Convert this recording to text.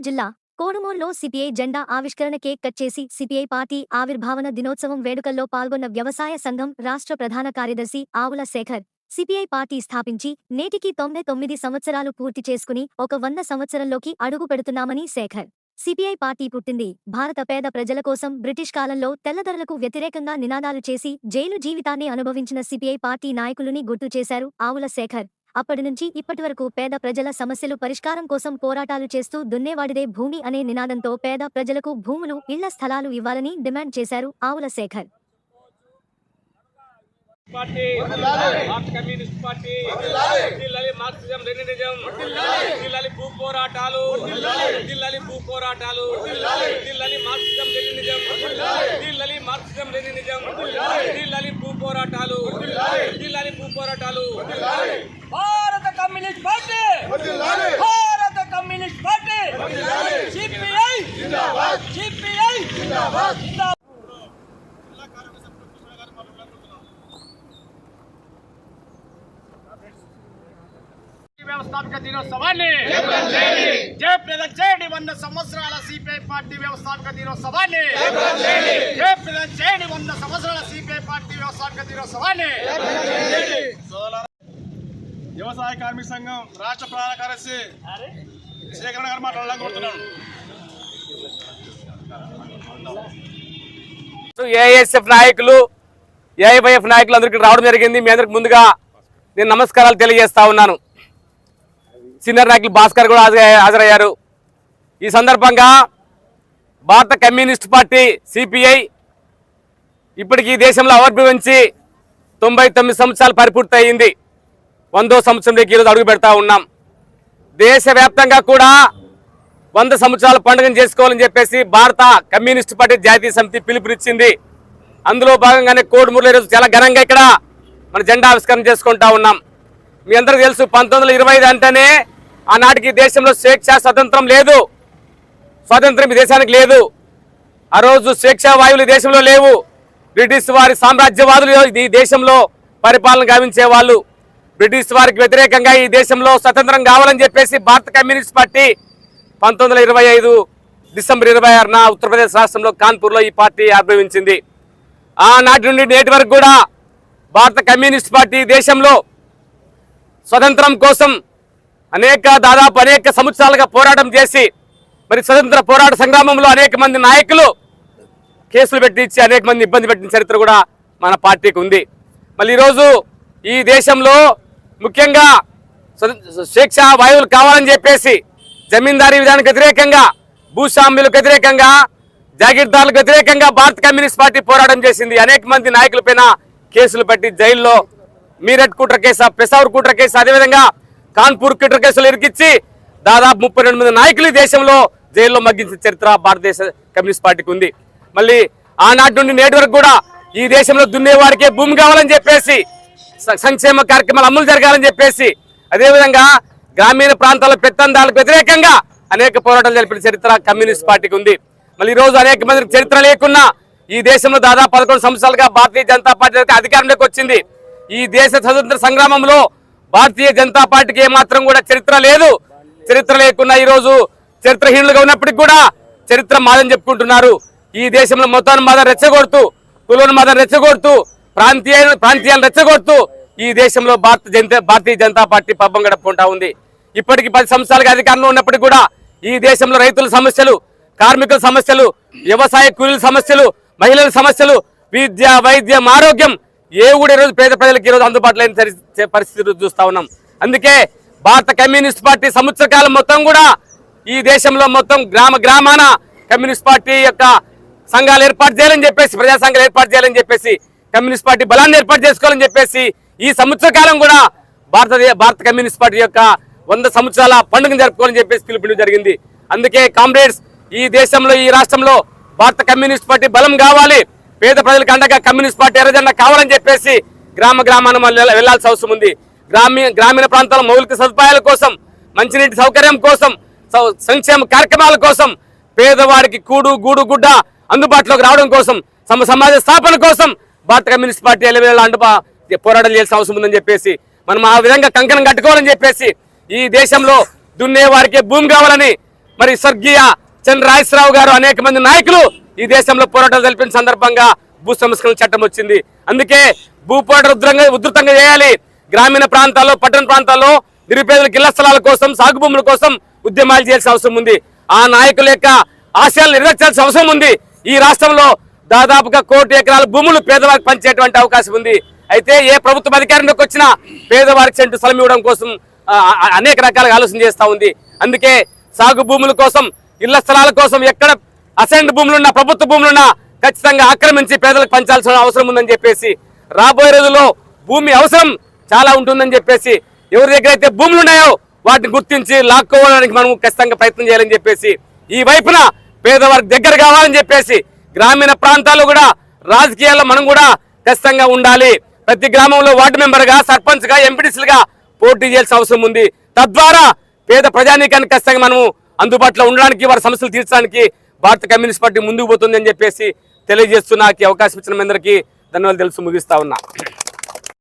కర్నూలు జిల్లా కోడుమూరులో సిపిఐ జెండా ఆవిష్కరణ కేక్ కట్ చేసి సిపిఐ పార్టీ ఆవిర్భావన దినోత్సవం వేడుకల్లో పాల్గొన్న వ్యవసాయ సంఘం రాష్ట్ర ప్రధాన కార్యదర్శి ఆవుల శేఖర్. సిపిఐ పార్టీ స్థాపించి నేటికి తొంభై తొమ్మిది సంవత్సరాలు పూర్తి చేసుకుని ఒక వంద సంవత్సరంలోకి అడుగు పెడుతున్నామని శేఖర్. సిపిఐ పార్టీ పుట్టింది భారత పేద ప్రజల కోసం బ్రిటిష్ కాలంలో తెల్లదొరలకు వ్యతిరేకంగా నినాదాలు చేసి జైలు జీవితాన్ని అనుభవించిన సిపిఐ పార్టీ నాయకులని గుర్తు చేశారు ఆవుల శేఖర్. అప్పటి నుంచి ఇప్పటి వరకు పేద ప్రజల సమస్యలు పరిష్కారం కోసం పోరాటాలు చేస్తూ దున్నేవాడిదే భూమి అనే నినాదంతో పేద ప్రజలకు భూములు ఇళ్ళ స్థలాలు ఇవ్వాలని డిమాండ్ చేశారు ఆవుల శేఖర్. భూ పోరాటాలు భూ పోరాటాలు భూ పోరాటాలు భూ పోరాటాలు భారత కమ్యూనిస్ట్ పార్టీ భారత కమ్యూనిస్ట్ పార్టీ సిపిఐ సిపిఐ వ్యవస్థాపక దినోత్సవాన్ని! జయప్రదం చేయండి వంద సంవత్సరాల సిపిఐ పార్టీ వ్యవస్థాపక దినోత్సవాన్ని! జయప్రదం చేయండి వంద సంవత్సరాల సిపిఐ పార్టీ వ్యవస్థాపక దినోత్సవాన్ని! వ్యవసాయ కార్మిక సంఘం రాష్ట్ర ప్రధాన కార్యదర్శి శేఖరణ గారు మాట్లాడాలని కోరుతున్నాను ఏఎస్ఎఫ్ నాయకులు ఏఐవైఎఫ్ నాయకులు అందరికీ రావడం జరిగింది. మీ అందరికి ముందుగా నేను నమస్కారాలు తెలియజేస్తా ఉన్నాను. సీనియర్ నాయకులు భాస్కర్ కూడా హాజరయ్యారు. ఈ సందర్భంగా భారత కమ్యూనిస్ట్ పార్టీ సిపిఐ ఇప్పటికీ దేశంలో ఆవిర్భవించి తొంభై తొమ్మిది సంవత్సరాలు పరిపూర్తి అయింది వందో సంవత్సరంలోకి ఈరోజు అడుగు పెడతా ఉన్నాం. దేశవ్యాప్తంగా కూడా వంద సంవత్సరాల పండుగను చేసుకోవాలని చెప్పేసి భారత కమ్యూనిస్ట్ పార్టీ జాతీయ సమితి పిలుపునిచ్చింది. అందులో భాగంగానే కోడుమూరులో ఈరోజు చాలా ఘనంగా ఇక్కడ మన జెండా ఆవిష్కరణ చేసుకుంటా ఉన్నాం. మీ అందరికీ తెలుసు పంతొమ్మిది వందల ఇరవై ఐదు అంటేనే ఆనాటికి దేశంలో స్వేచ్ఛ స్వతంత్రం లేదు. స్వాతంత్రం ఈ దేశానికి లేదు. ఆ రోజు స్వేచ్ఛ వాయువులు దేశంలో లేవు. బ్రిటిష్ వారి సామ్రాజ్యవాదులు ఈ దేశంలో పరిపాలన గావించే వాళ్ళు. బ్రిటిష్ వారికి వ్యతిరేకంగా ఈ దేశంలో స్వతంత్రం కావాలని చెప్పేసి భారత కమ్యూనిస్ట్ పార్టీ పంతొమ్మిది వందల ఇరవై ఐదు డిసెంబర్ ఇరవై ఆరున ఉత్తరప్రదేశ్ రాష్ట్రంలో కాన్పూర్లో ఈ పార్టీ ఆవిర్భవించింది. ఆనాటి నుండి నేటి వరకు కూడా భారత కమ్యూనిస్ట్ పార్టీ దేశంలో స్వతంత్రం కోసం అనేక దాదాపు అనేక సంవత్సరాలుగా పోరాటం చేసి మరి స్వతంత్ర పోరాట సంగ్రామంలో అనేక మంది నాయకులు కేసులు పెట్టించి అనేక మంది ఇబ్బంది పెట్టిన చరిత్ర కూడా మన పార్టీకి ఉంది. మళ్ళీ ఈరోజు ఈ దేశంలో ముఖ్యంగా స్వేచ్ఛ వాయువులు కావాలని చెప్పేసి జమీందారీ విధానానికి వ్యతిరేకంగా భూస్వామ్యులకు వ్యతిరేకంగా జాగీర్దారులకు వ్యతిరేకంగా భారత కమ్యూనిస్ట్ పార్టీ పోరాటం చేసింది. అనేక మంది నాయకులపైన కేసులు పెట్టి జైల్లో మీరట్ కుట్ర కేసు పెసావర్ కుట్ర కేసు అదేవిధంగా కాన్పూర్ కిటర్ కేసులు ఇరికిచ్చి దాదాపు ముప్పై రెండు మంది నాయకులు ఈ దేశంలో జైల్లో మగ్గించిన చరిత్ర భారతదేశ కమ్యూనిస్ట్ పార్టీకి ఉంది. మళ్ళీ ఆనాటి నుండి నేటి వరకు కూడా ఈ దేశంలో దున్నేవాడికే భూమి కావాలని చెప్పేసి సంక్షేమ కార్యక్రమాలు అమలు జరగాలని చెప్పేసి అదేవిధంగా గ్రామీణ ప్రాంతాల పెత్తందాలకు వ్యతిరేకంగా అనేక పోరాటాలు జరిపిన చరిత్ర కమ్యూనిస్ట్ పార్టీకి ఉంది. మళ్ళీ ఈ రోజు అనేక మందికి చరిత్ర లేకున్నా ఈ దేశంలో దాదాపు పదకొండు సంవత్సరాలుగా భారతీయ జనతా పార్టీ అధికారంలోకి వచ్చింది. ఈ దేశ స్వతంత్ర సంగ్రామంలో భారతీయ జనతా పార్టీకి ఏమాత్రం కూడా చరిత్ర లేదు. చరిత్ర లేకున్నా ఈరోజు చరిత్రహీనులుగా ఉన్నప్పటికి కూడా చరిత్ర మాదని చెప్పుకుంటున్నారు. ఈ దేశంలో మొత్తాన్ని మాదం రెచ్చగొడుతూ కులను మాదం రెచ్చగొడుతూ ప్రాంతీయ ప్రాంతీయాలను రెచ్చగొడుతూ ఈ దేశంలో భారత జనతా భారతీయ జనతా పార్టీ పబ్బం గడుపుకుంటా ఉంది. ఇప్పటికి పది సంవత్సరాలుగా అధికారంలో ఉన్నప్పటికీ కూడా ఈ దేశంలో రైతుల సమస్యలు కార్మికుల సమస్యలు వ్యవసాయ కూలీల సమస్యలు మహిళల సమస్యలు విద్య వైద్యం ఆరోగ్యం ఏ కూడా ఈరోజు పేద ప్రజలకు ఈరోజు అందుబాటులో లేని సరి- పరిస్థితి చూస్తా ఉన్నాం. అందుకే భారత కమ్యూనిస్ట్ పార్టీ సంవత్సర కాలం మొత్తం కూడా ఈ దేశంలో మొత్తం గ్రామ గ్రామాన కమ్యూనిస్ట్ పార్టీ యొక్క సంఘాలు ఏర్పాటు చేయాలని చెప్పేసి ప్రజా సంఘాలు ఏర్పాటు చేయాలని చెప్పేసి కమ్యూనిస్ట్ పార్టీ బలాన్ని ఏర్పాటు చేసుకోవాలని చెప్పేసి ఈ సంవత్సర కాలం కూడా భారతదేశ భారత కమ్యూనిస్ట్ పార్టీ యొక్క వంద సంవత్సరాల పండుగను జరుపుకోవాలని చెప్పేసి పిలుపుని జరిగింది. అందుకే కామ్రేడ్స్ ఈ దేశంలో ఈ రాష్ట్రంలో భారత కమ్యూనిస్ట్ పార్టీ బలం కావాలి. పేద ప్రజలకు అండగా కమ్యూనిస్ట్ పార్టీ ఎర్రజెండా కావాలని చెప్పేసి గ్రామ గ్రామాన్ని వెళ్ళాల్సిన అవసరం ఉంది. గ్రామీణ గ్రామీణ ప్రాంతాల మౌలిక సదుపాయాల కోసం మంచినీటి సౌకర్యం కోసం సౌ- సంక్షేమ కార్యక్రమాల కోసం పేదవాడికి కూడు గూడు గుడ్డ అందుబాటులోకి రావడం కోసం సమ సమాజ స్థాపన కోసం భారత కమ్యూనిస్ట్ పార్టీ ఎలవేళ అండుబా పోరాటం చేయాల్సిన అవసరం ఉందని చెప్పేసి మనం ఆ విధంగా కంకణం కట్టుకోవాలని చెప్పేసి ఈ దేశంలో దున్నే వారికే భూమి కావాలని మరి స్వర్గీయ చంద్రరాజరావు గారు అనేక మంది నాయకులు ఈ దేశంలో పోరాటాలు జరిపిన సందర్భంగా భూ సంస్కరణ చట్టం వచ్చింది. అందుకే భూ పోరాటం ఉధృతంగా ఉధృతంగా చేయాలి. గ్రామీణ ప్రాంతాల్లో పట్టణ ప్రాంతాల్లో నిరుపేదలకు ఇళ్ళ స్థలాల కోసం సాగు భూముల కోసం ఉద్యమాలు చేయాల్సిన అవసరం ఉంది. ఆ నాయకుల యొక్క ఆశయాలు నెరవేర్చాల్సిన అవసరం ఉంది. ఈ రాష్ట్రంలో దాదాపుగా కోటి ఎకరాల భూములు పేదవారికి పంచేటువంటి అవకాశం ఉంది. అయితే ఏ ప్రభుత్వం అధికారంలోకి వచ్చినా పేదవారికి సెంటు స్థలం ఇవ్వడం కోసం అనేక రకాలుగా ఆలోచన చేస్తూ ఉంది. అందుకే సాగు భూముల కోసం ఇళ్ళ స్థలాల కోసం ఎక్కడ అసైన్డ్ భూములున్నా ప్రభుత్వ భూములున్నా ఖచ్చితంగా ఆక్రమించి పేదలకు పంచాల్సిన అవసరం ఉందని చెప్పేసి రాబోయే రోజుల్లో భూమి అవసరం చాలా ఉంటుందని చెప్పేసి ఎవరి దగ్గర అయితే భూములు ఉన్నాయో వాటిని గుర్తించి లాక్కోవడానికి మనం ఖచ్చితంగా ప్రయత్నం చేయాలని చెప్పేసి ఈ వైపున పేదవారికి దగ్గర కావాలని చెప్పేసి గ్రామీణ ప్రాంతాల్లో కూడా రాజకీయాల్లో మనం కూడా ఖచ్చితంగా ఉండాలి. ప్రతి గ్రామంలో వార్డు మెంబర్గా సర్పంచ్గా సర్పంచ్ ఎంపీటీసీలుగా పోటీ చేయాల్సిన అవసరం ఉంది. తద్వారా పేద ప్రజానీకానికి ఖచ్చితంగా మనము అందుబాటులో ఉండడానికి వారి సమస్యలు తీర్చడానికి భారత కమ్యూనిస్ట్ పార్టీ ముందుకు పోతుంది అని చెప్పేసి తెలియజేస్తూ నాకు అవకాశం ఇచ్చిన మీ అందరికీ ధన్యవాదాలు తెలుసు ముగిస్తా ఉన్నా.